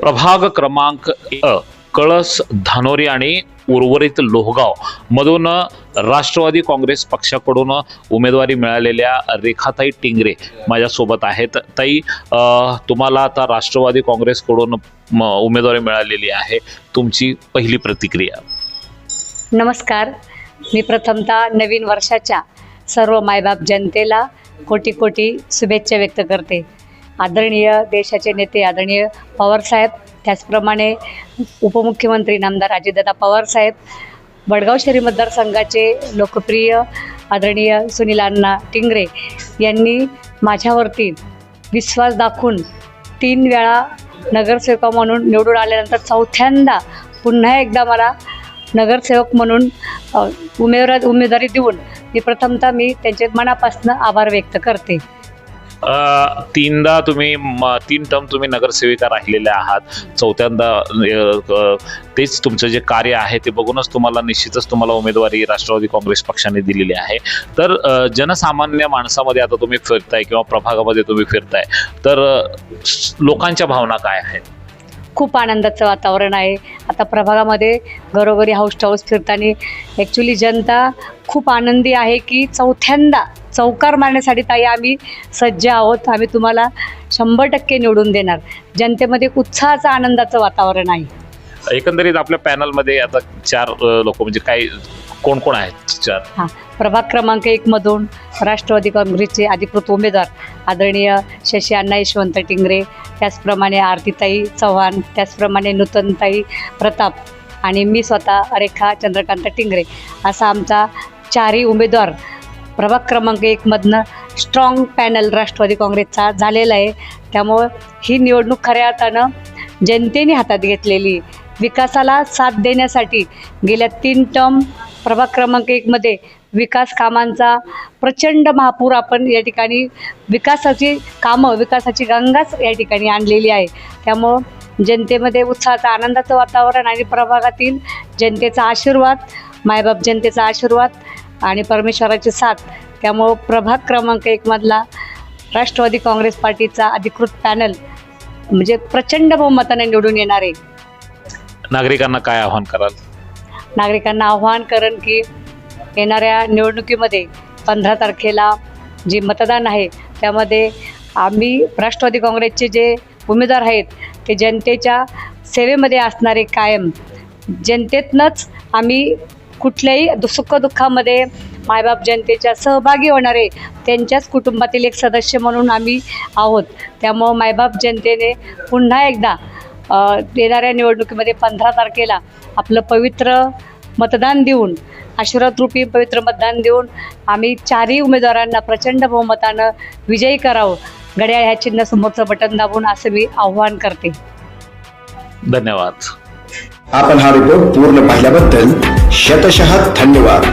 प्रभाग क्रमांक कळस धानोरी आणि उर्वरित लोहगाव. मधून राष्ट्रवादी काँग्रेस पक्षाकडून उमेदवारी मिळालेल्या रेखाताई टिंगरे माझ्यासोबत आहेत. ताई तुम्हाला आता राष्ट्रवादी काँग्रेसकडून म, उमेदवारी मिळालेली आहे. तुमची पहिली प्रतिक्रिया. नमस्कार. मी प्रथमतः नवीन वर्षाच्या सर्व मायबाप जनतेला कोटी कोटी शुभेच्छा व्यक्त करते. आदरणीय देशाचे नेते आदरणीय पवारसाहेब त्याचप्रमाणे उपमुख्यमंत्री नामदार अजितदादा पवारसाहेब वडगाव शहरी मतदारसंघाचे लोकप्रिय आदरणीय सुनील अण्णा टिंगरे यांनी माझ्यावरती विश्वास दाखवून तीन वेळा नगरसेवका म्हणून निवडून आल्यानंतर चौथ्यांदा पुन्हा एकदा मला नगरसेवक म्हणून उमेदवार उमेदवारी देऊन मी प्रथमतः मी त्यांचे मनापासून आभार व्यक्त करते. तीनदा तुम्ही म, तीन टर्म तुम्ही नगरसेविका राहिलेल्या आहात. चौथ्यांदा तेच तुमचं जे कार्य आहे ते बघूनच तुम्हाला निश्चितच तुम्हाला उमेदवारी राष्ट्रवादी काँग्रेस पक्षाने दिलेली आहे. तर जनसामान्य माणसामध्ये आता तुम्ही फिरताय किंवा प्रभागामध्ये तुम्ही फिरताय. तर लोकांच्या भावना काय आहेत? खूप आनंदाचं वातावरण आहे. आता प्रभागामध्ये घरोघरी हाऊस टाऊस फिरताना ॲक्च्युली जनता खूप आनंदी आहे की चौथ्यांदा चौकार मारण्यासाठी ताई आम्ही सज्ज आहोत. आम्ही तुम्हाला शंभर टक्के निवडून देणार. जनतेमध्ये उत्साहाचं आनंदाचं वातावरण आहे. एकंदरीत आपल्या पॅनलमध्ये आता चार लोक म्हणजे काय कोण कोण आहेत चार? हां प्रभाग क्रमांक एकमधून राष्ट्रवादी काँग्रेसचे अधिकृत उमेदवार आदरणीय शशी अण्णा यशवंत टिंगरे त्याचप्रमाणे आरतीताई चव्हाण त्याचप्रमाणे नूतनताई प्रताप आणि मी स्वतः रेखा चंद्रकांत टिंगरे असा आमचा चारही उमेदवार प्रभाग क्रमांक एकमधनं स्ट्रॉंग पॅनल राष्ट्रवादी काँग्रेसचा झालेला आहे. त्यामुळं ही निवडणूक खऱ्या अर्थानं जनतेने हातात घेतलेली. विकासाला साथ देण्यासाठी गेल्या तीन टर्म प्रभाग क्रमांक एकमध्ये विकास कामांचा प्रचंड महापूर आपण या ठिकाणी विकासाची कामं विकासाची गंगाच या ठिकाणी आणलेली आहे. त्यामुळं जनतेमध्ये उत्साहाचं आनंदाचं वातावरण आणि प्रभागातील जनतेचा आशीर्वाद मायबाप जनतेचा आशीर्वाद आणि परमेश्वराची साथ. त्यामुळं प्रभाग क्रमांक एकमधला राष्ट्रवादी काँग्रेस पार्टीचा अधिकृत पॅनल म्हणजे प्रचंड बहुमताने निवडून येणार आहे. नागरिकांना काय आव्हान कराल? नागरिकांना आव्हान करण की येणाऱ्या निवडणुकीमध्ये पंधरा तारखेला जे मतदान आहे त्यामध्ये आम्ही राष्ट्रवादी काँग्रेसचे जे उमेदवार आहेत ते जनतेच्या सेवेमध्ये असणारे कायम. जनतेतनंच आम्ही कुठल्याही दु सुखदुःखामध्ये मायबाप जनतेच्या सहभागी होणारे त्यांच्याच कुटुंबातील एक सदस्य म्हणून आम्ही आहोत. त्यामुळं मायबाप जनतेने पुन्हा एकदा येणाऱ्या निवडणुकीमध्ये पंधरा तारखेला आपलं पवित्र मतदान देऊन आशीर्वादरूपी पवित्र मतदान देऊन आम्ही चारही उमेदवारांना प्रचंड बहुमतानं विजयी करावं. घड्याळ ह्या चिन्ह समोरचं बटन दाबून असं मी आव्हान करते. धन्यवाद. आपण हा रिपोर्ट पूर्ण पाहिल्याबद्दल शतशः धन्यवाद.